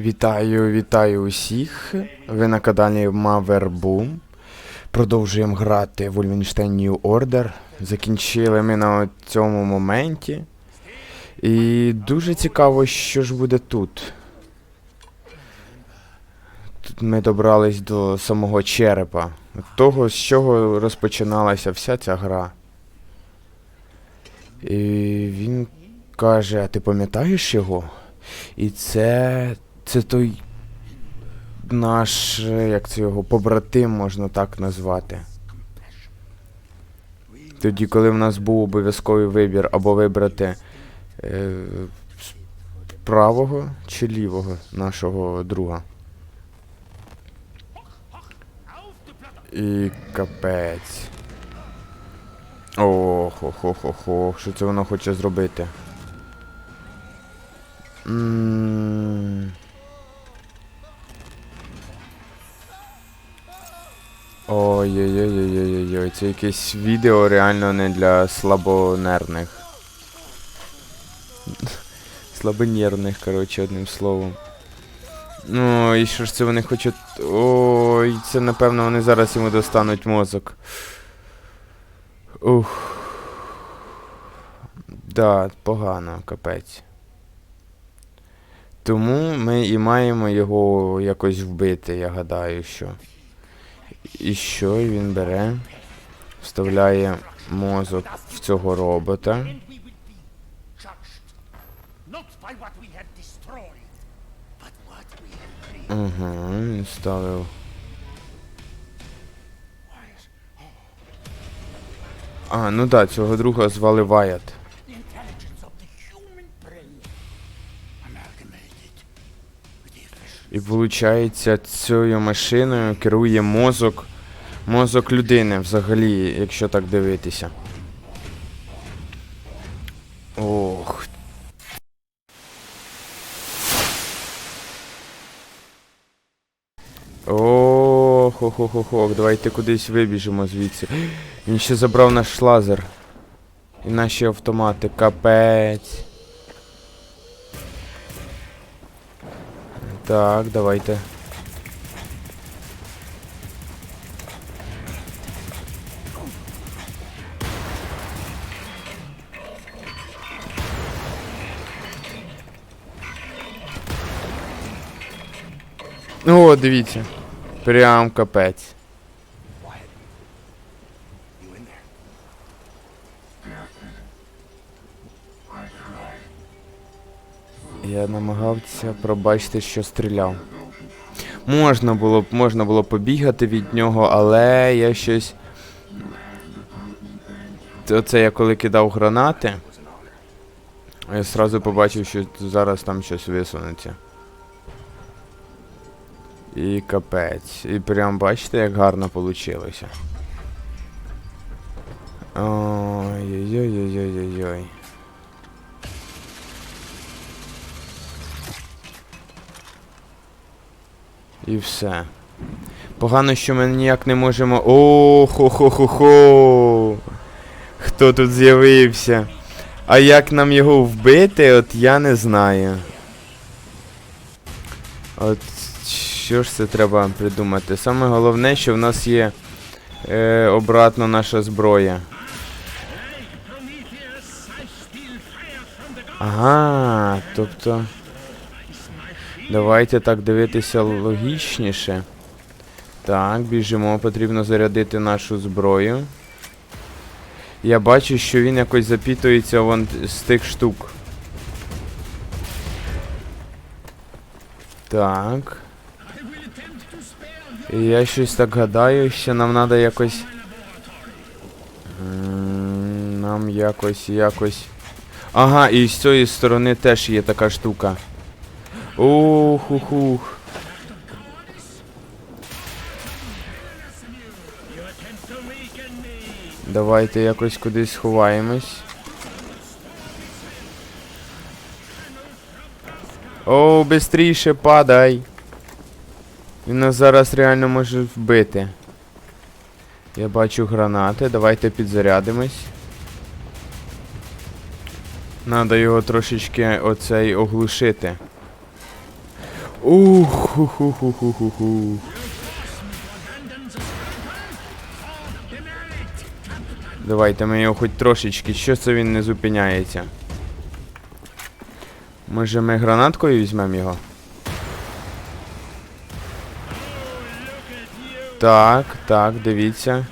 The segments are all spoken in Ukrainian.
Вітаю, вітаю усіх. Ви на каналі Мавербум. Продовжуємо грати в Wolfenstein New Order. Закінчили ми на цьому моменті. І дуже цікаво, що ж буде тут. Тут ми добрались до самого черепа. Того, з чого розпочиналася вся ця гра. І він каже: А ти пам'ятаєш його? І це. Це той наш, як це його, побратим, можна так назвати. Тоді, коли в нас був обов'язковий вибір або вибрати е, правого чи лівого нашого друга. І капець. Ох, ох, ох, ох, ох, що це воно хоче зробити? М. Ой-ой-ой-ой-ой-ой, це якесь відео реально не для слабонервних. Слабонервних, коротше, одним словом. Ну, і що ж це вони хочуть. Ой, це напевно вони зараз йому достануть мозок. Ух. Да, погано, капець. Тому ми і маємо його якось вбити, я гадаю, що. І що І він бере, вставляє мозок в цього робота. Ага, він ставив. А, ну да, цього друга звали Ваят. Виходить, цією машиною керує мозок. Мозок людини взагалі, якщо так дивитися. Ох. Ох, ох, ох, ох, ох, давайте кудись вибіжимо звідси. Він ще забрав наш лазер. І наші автомати. Капець. Так, давайте. О, дивіться. Прям капець. Намагався пробачити, що стріляв. Можна було можна було побігати від нього, але я щось. Оце я коли кидав гранати. Я сразу побачив, що зараз там щось висунеться. І капець. І прям бачите, як гарно вийшло. Ой-ой-ой-ой-ой-ой. І все. Погано, що ми ніяк не можемо. О, хо-хо-хо-хо. Хто тут з'явився? А як нам його вбити, от я не знаю. От що ж це треба придумати? Саме головне, що в нас є е, обратно наша зброя. Ага, тобто. Давайте так дивитися логічніше. Так, біжимо, потрібно зарядити нашу зброю. Я бачу, що він якось запітується вон з тих штук. Так. І я щось так гадаю, що нам треба якось. Нам якось, якось. Ага, і з цієї сторони теж є така штука. Ух, ух, ух. Давайте якось кудись сховаємось. О, бистріше падай. Він нас зараз реально може вбити. Я бачу гранати, давайте підзарядимось. Надо його трошечки оцей оглушити. Ух, ху ху ху ху ху ху Давайте ми його хоч трошечки. Що це він не зупиняється? Може ми гранаткою візьмемо його? Так, так, дивіться.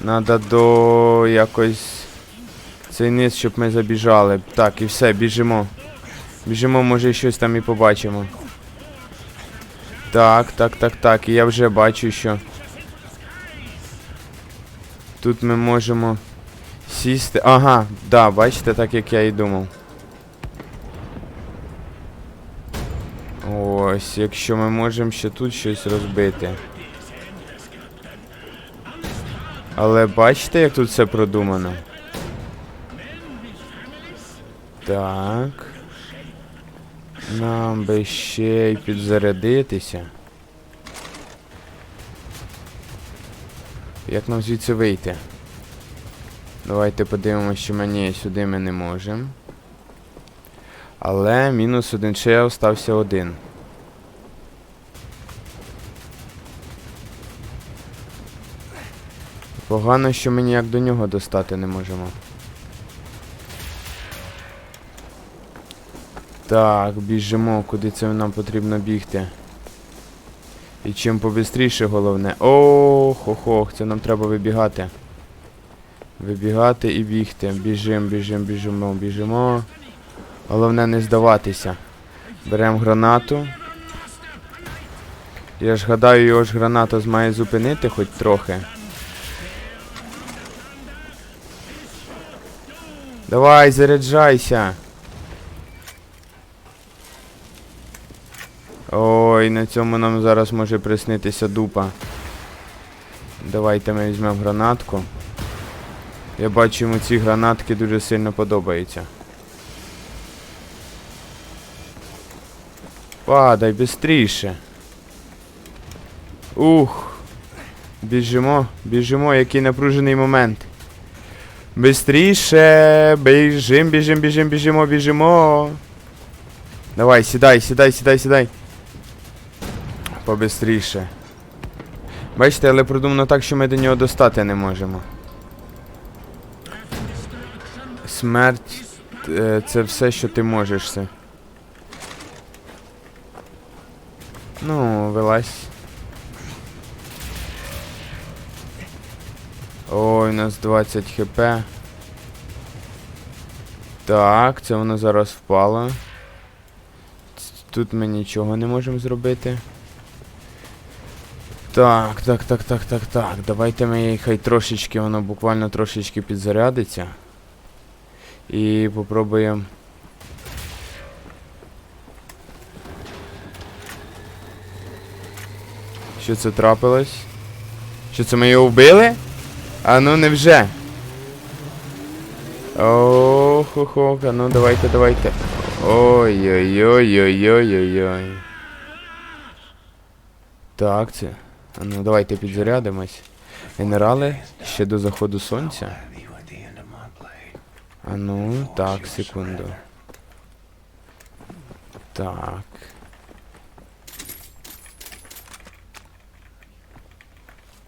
Надо до якось цей низ, щоб ми забіжали. Так, і все, біжимо. Біжимо, може щось там і побачимо. Так, так, так, так. І я вже бачу, що. Тут ми можемо сісти. Ага, да, бачите, так як я і думав. Ось, якщо ми можемо ще тут щось розбити. Але бачите, як тут все продумано? Так. Нам би ще й підзарядитися. Як нам звідси вийти? Давайте подивимося, що мені сюди ми не можемо. Але мінус один ще остався один. Погано, що ми ніяк до нього достати не можемо. Так, біжимо, куди це нам потрібно бігти. І чим побистріше головне. Ох, ох, ох, це нам треба вибігати. Вибігати і бігти. Біжим, біжим, біжимо, біжимо. Головне не здаватися. Беремо гранату. Я ж гадаю, його ж граната має зупинити хоч трохи. Давай, заряджайся. Ой, на цьому нам зараз може приснитися дупа. Давайте ми візьмемо гранатку. Я бачу, йому ці гранатки дуже сильно подобаються. Падай, бистріше. Ух. Біжимо, біжимо, який напружений момент. Бистріше, біжим, біжим, біжим, біжимо, біжимо. Давай, сідай, сідай, сідай, сідай. Побистріше. Бачите, але продумано так, що ми до нього достати не можемо. Смерть е, це все, що ти можеш. Ну, вилазь. Ой, у нас 20 хп. Так, це воно зараз впало. Тут ми нічого не можемо зробити. Так, так, так, так, так, так. Давайте ми хай трошечки, воно буквально трошечки підзарядиться. І попробуємо. Що це трапилось? Що це ми його вбили? А ну невже? Ох, ох, ох, а ну давайте, давайте. Ой-ой-ой-ой-ой-ой-ой. Так, це. Ну давайте підзарядимось. Генерали, ще до заходу сонця. А ну, так, секунду. Так.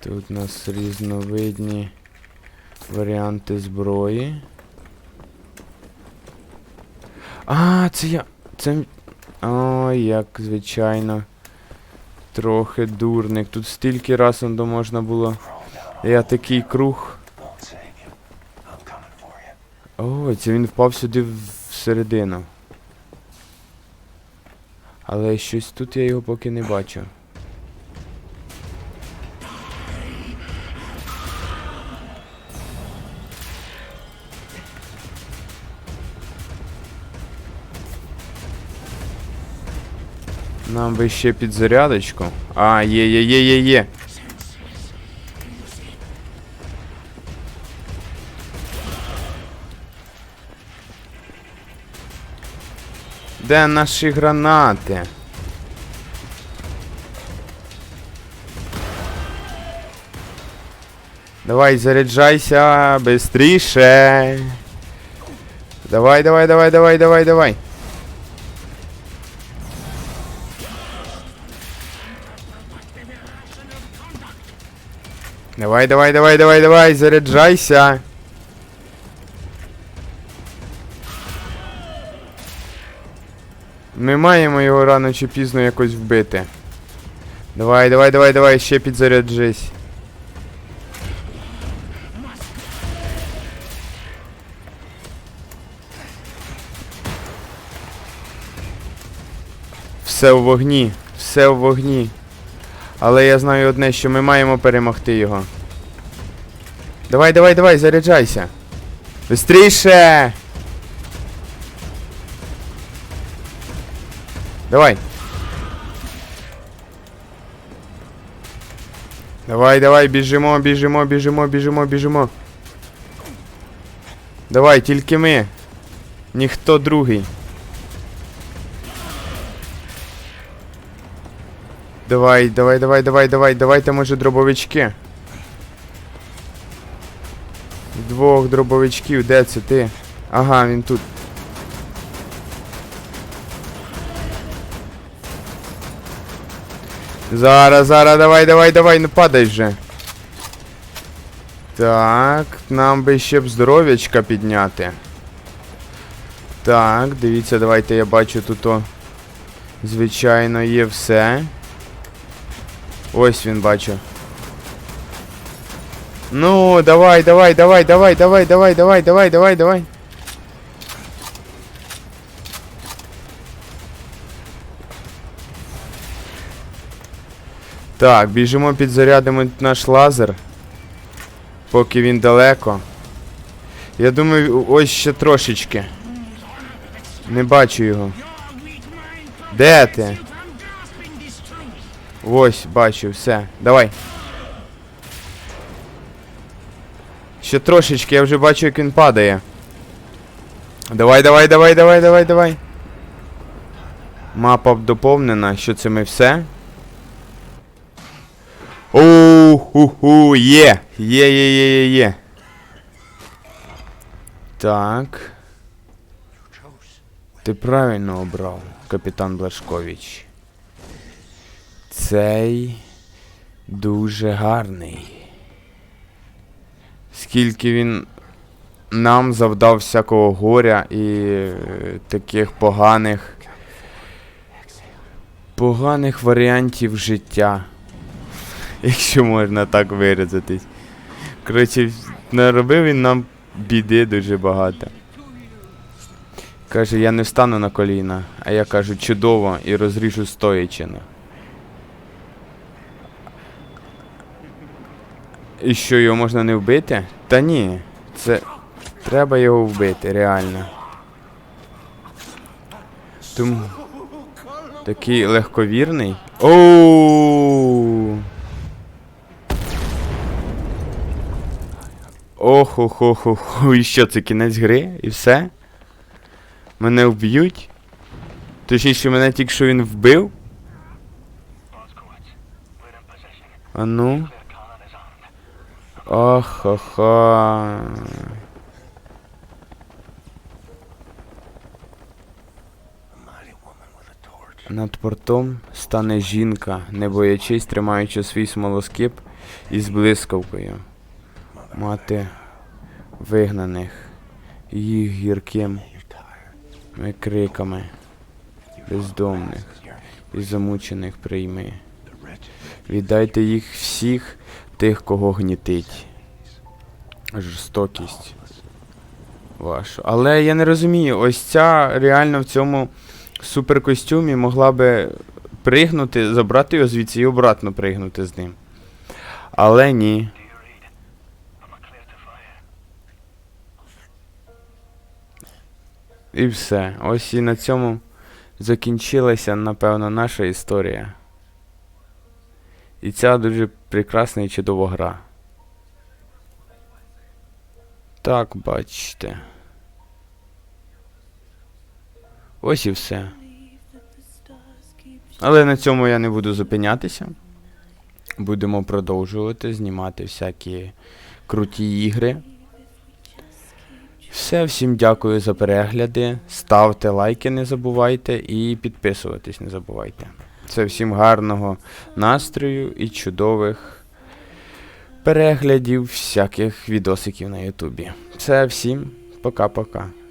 Тут у нас різновидні варіанти зброї. А, це я. Це. Ой, як звичайно. Трохи дурник. Тут стільки раз воно можна було. Я такий круг. Ой, це він впав сюди всередину. Але щось тут я його поки не бачу. Нам би ще підзарядочку. А, є, є, є, є, є. Де наші гранати? Давай, заряджайся быстріше. Давай, давай, давай, давай, давай, давай. Давай, давай, давай, давай, давай, заряджайся. Ми маємо його рано чи пізно якось вбити. Давай, давай, давай, давай, ще підзаряджись. Все в вогні, все в вогні. Але я знаю одне, що ми маємо перемогти його. Давай, давай, давай, заряджайся. Быстріше! Давай. Давай, давай, біжимо, біжимо, біжимо, біжимо, біжимо. Давай, тільки ми. Ніхто другий. Давай, давай, давай, давай, давай, давайте, може, дробовички. Двох дробовичків, де це ти? Ага, він тут. Зараз, зараз, давай, давай, давай, не падай вже. Так, нам би ще б здоров'ячка підняти. Так, дивіться, давайте я бачу тут. О, звичайно, є все. Ось він бачу. Ну, давай, давай, давай, давай, давай, давай, давай, давай, давай, давай. Так, біжимо, підзарядимо наш лазер. Поки він далеко. Я думаю, ось ще трошечки. Не бачу його. Де ти? Ось, бачу, все. Давай. Ще трошечки, я вже бачу, як він падає. Давай, давай, давай, давай, давай, давай. Мапа доповнена, що це ми все. Оу, ху ху є! Є, є, є, є, є. Так. Ти правильно обрав, капітан Блашкович. Цей дуже гарний. Скільки він нам завдав всякого горя і е, таких поганих. Поганих варіантів життя. Якщо можна так виразитись. Коротше, наробив він нам біди дуже багато. Каже, я не встану на коліна, а я кажу чудово і розріжу стоячи. І що, його можна не вбити? Та ні, це. Треба його вбити, реально. Тому. Такий легковірний. Оу! ох ох ох ох І що, це кінець гри? І все? Мене вб'ють? Точніше, мене тільки що він вбив? А ну. Ах-ха-ха. Над портом стане жінка, не боячись, тримаючи свій смолоскип із блискавкою. Мати вигнаних, їх гіркими криками, бездомних і замучених прийми. Віддайте їх всіх тих, кого гнітить. Жорстокість вашу. Але я не розумію, ось ця реально в цьому суперкостюмі могла би пригнути, забрати його звідси і обратно пригнути з ним. Але ні. І все. Ось і на цьому закінчилася, напевно, наша історія. І ця дуже прекрасна і чудова гра. Так, бачите. Ось і все. Але на цьому я не буду зупинятися. Будемо продовжувати знімати всякі круті ігри. Все, всім дякую за перегляди. Ставте лайки, не забувайте, і підписуватись не забувайте. Це всім гарного настрою і чудових переглядів всяких відосиків на Ютубі. Це всім пока-пока.